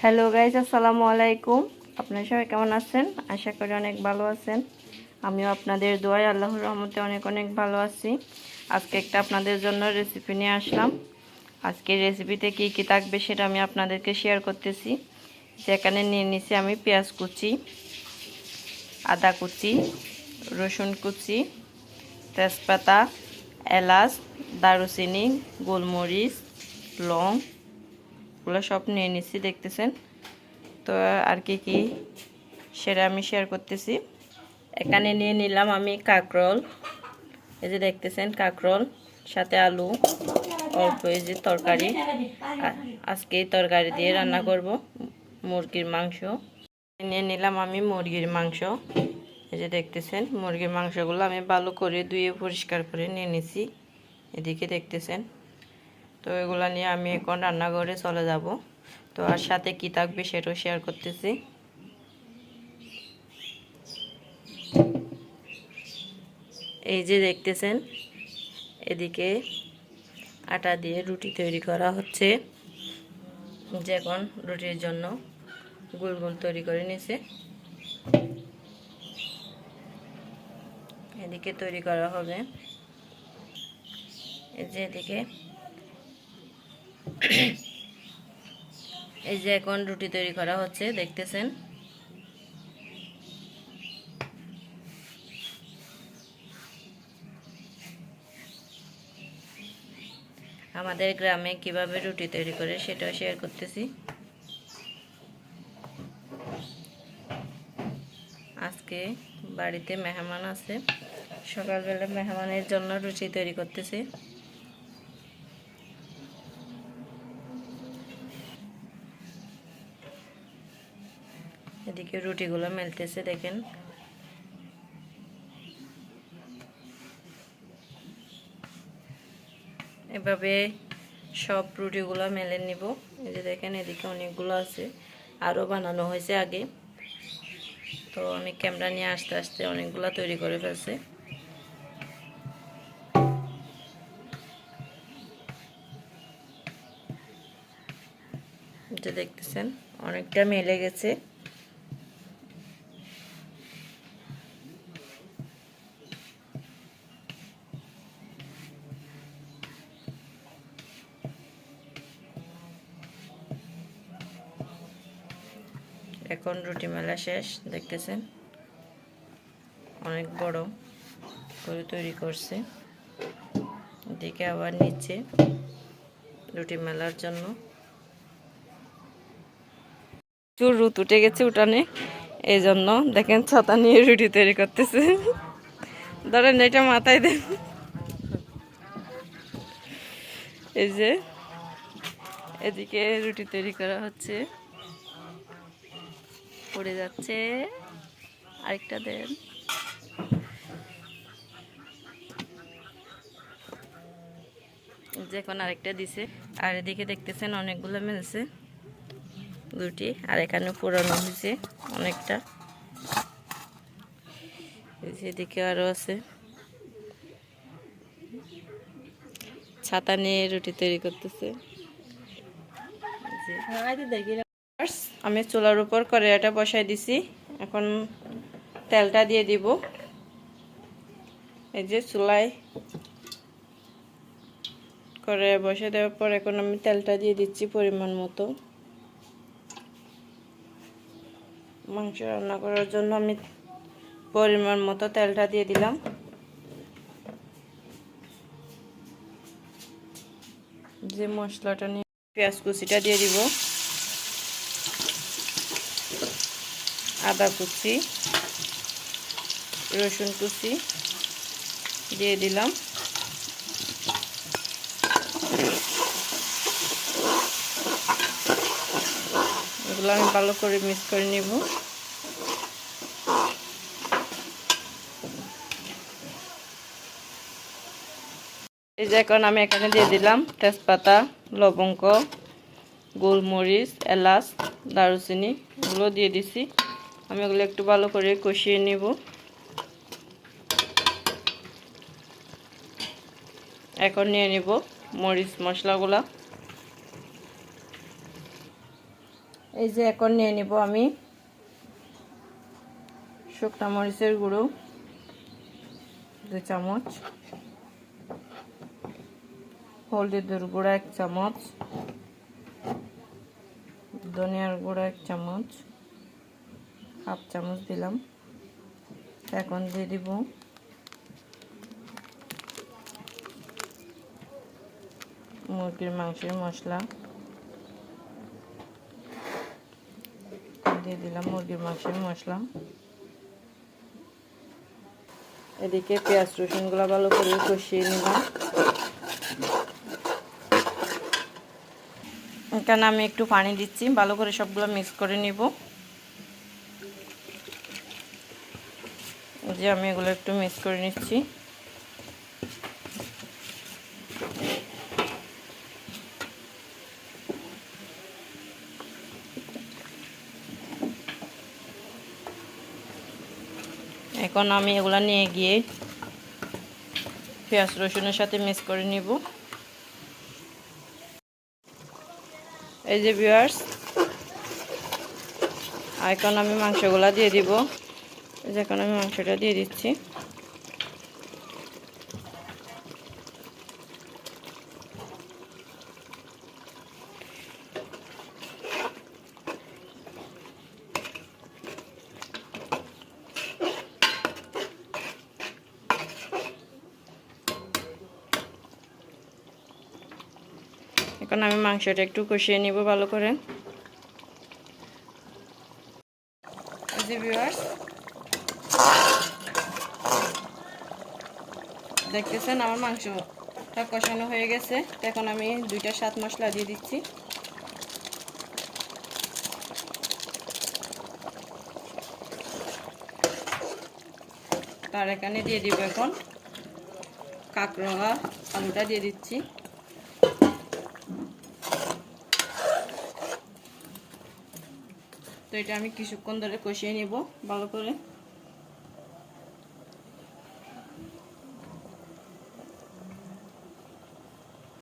Hello guys আসসালামু আলাইকুম। আপনারা সবাই কেমন আছেন? আশা করি অনেক ভালো আছেন। আমিও আপনাদের দোয়ায় আল্লাহর রহমতে অনেক অনেক ভালো আছি। আজকে একটা আপনাদের জন্য রেসিপি নিয়ে আসলাম। আজকের রেসিপিতে কী কী থাকবে সেটা আমি আপনাদেরকে শেয়ার করতেছি। যেখানে নিয়ে নিছি আমি পেঁয়াজ কুচি, আদা কুচি, রসুন কুচি, তেজপাতা, এলাচ, দারুচিনি, গোলমরিচ, লং এগুলো সব নিয়ে নিচ্ছি দেখতেছেন। তো আর কি কি সেটা আমি শেয়ার করতেছি। এখানে নিয়ে নিলাম আমি কাকরোল। এই যে দেখতেছেন কাকরোল, সাথে আলু, অল্প এই যে তরকারি। আজকে এই তরকারি দিয়ে রান্না করব, মুরগির মাংস। নিয়ে নিলাম আমি মুরগির মাংস। এই যে দেখতেছেন মুরগির মাংসগুলো আমি ভালো করে ধুয়ে পরিষ্কার করে নিয়ে নিছি। এদিকে দেখতেছেন। তো এগুলো নিয়ে আমি এখন রান্নাঘরে চলে যাব। তো আর সাথে কি থাকবে সেটাও শেয়ার করতেছি। এই যে দেখতেছেন, এদিকে আটা দিয়ে রুটি তৈরি করা হচ্ছে। যে এখন রুটির জন্য গোল গোল তৈরি করে নিছে। এদিকে তৈরি করা হবে। এই যে এদিকে এই যে এখন রুটি তৈরি করা হচ্ছে, দেখতেছেন? আমাদের গ্রামে কীভাবে রুটি তৈরি করে সেটাও শেয়ার করতেছি। আজকে বাড়িতে মেহমান আছে। সকালবেলা মেহমানের জন্য রুটি তৈরি করতেছি। এদিকে রুটিগুলো মেলতেছে, দেখেন। এভাবে সব রুটিগুলো মেলে নিব। এই যে দেখেন, এদিকে অনেকগুলো আছে। আরও বানানো হয়েছে আগে। তো আমি ক্যামেরা নিয়ে আস্তে আস্তে অনেকগুলো তৈরি করে ফেলছে। দেখতেছেন, অনেকটা মেলে গেছে। এখন রুটি মেলা শেষ, দেখতেছেন? অনেক বড় করে তৈরি করছে। এদিকে আবার নিচে রুটি মেলার জন্য। চুর রুত উঠে গেছে উঠানে এই জন্য দেখেন ছাতা নিয়ে রুটি তৈরি করতেছে। ধরেন এটা মাথায় দেন। এই যে এদিকে রুটি তৈরি করা হচ্ছে। পড়ে যাচ্ছে। আরেকটা দেন। এখন আরেকটা দিছে। আর এদিকে দেখতেছেন অনেকগুলো মিলছে। দুটি। আর এখানে পুরানো হয়েছে অনেকটা। এদিকে আরও আছে। ছাতা নিয়ে রুটি তৈরি করতেছে। এই যে। আমি চুলার উপর কড়াইটা বসাই দিছি। এখন তেলটা দিয়ে দিব। এই যে চুলায় কড়াই বসে দেওয়ার পর এখন আমি তেলটা দিয়ে দিচ্ছি পরিমাণ মতো। মাংস রান্না করার জন্য আমি পরিমাণ মতো তেলটা দিয়ে দিলাম। যে মশলাটা নিয়ে পেঁয়াজ কুচিটা দিয়ে দিব। আদা কুচি, রসুন কুচি দিয়ে দিলাম। এগুলো আমি ভালো করে মিক্স করে নিব। এই যে এখন আমি এখানে দিয়ে দিলাম তেজপাতা, লবঙ্গ, গোলমরিচ, এলাচ, দারুচিনি, এগুলো দিয়ে দিছি। আমি এগুলো একটু ভালো করে কষিয়ে নিব। এখন নিয়ে নিব মরিচ মশলাগুলা। এই যে এখন নিয়ে নিব আমি শুকনা মরিচের গুঁড়ো দু চামচ। হলদির গুঁড়া এক চামচ। ধনিয়ার গুঁড়া এক চামচ। হাফ চামচ দিলাম। এখন দিয়ে দিব মুরগির মাংসের মশলা। দিয়ে দিলাম মুরগির মাংসের মশলা। এদিকে পেঁয়াজ রসুনগুলো ভালো করে কষিয়ে নিলাম। এখানে আমি একটু পানি দিচ্ছি, ভালো করে সবগুলো মিক্স করে নিব। যে আমি এগুলো একটু মিক্স করে নিচ্ছি। এখন আমি এগুলা নিয়ে গিয়ে পেঁয়াজ রসুনের সাথে মিক্স করে নিব। এই যে ভিউয়ার্স এখন আমি মাংসগুলা দিয়ে দিব। এখন আমি মাংসটা দিয়ে দিচ্ছি। এখন আমি মাংসটা একটু কষিয়ে নিব ভালো করে। দেখতেছেন আমার মাংসটা কষানো হয়ে গেছে। এখন আমি দুইটা সাত মশলা দিয়ে দিচ্ছি। তার এখানে দিয়ে দিব এখন কাঁকড়া আলুটা দিয়ে দিচ্ছি। তো এটা আমি কিছুক্ষণ ধরে কষিয়ে নেব ভালো করে।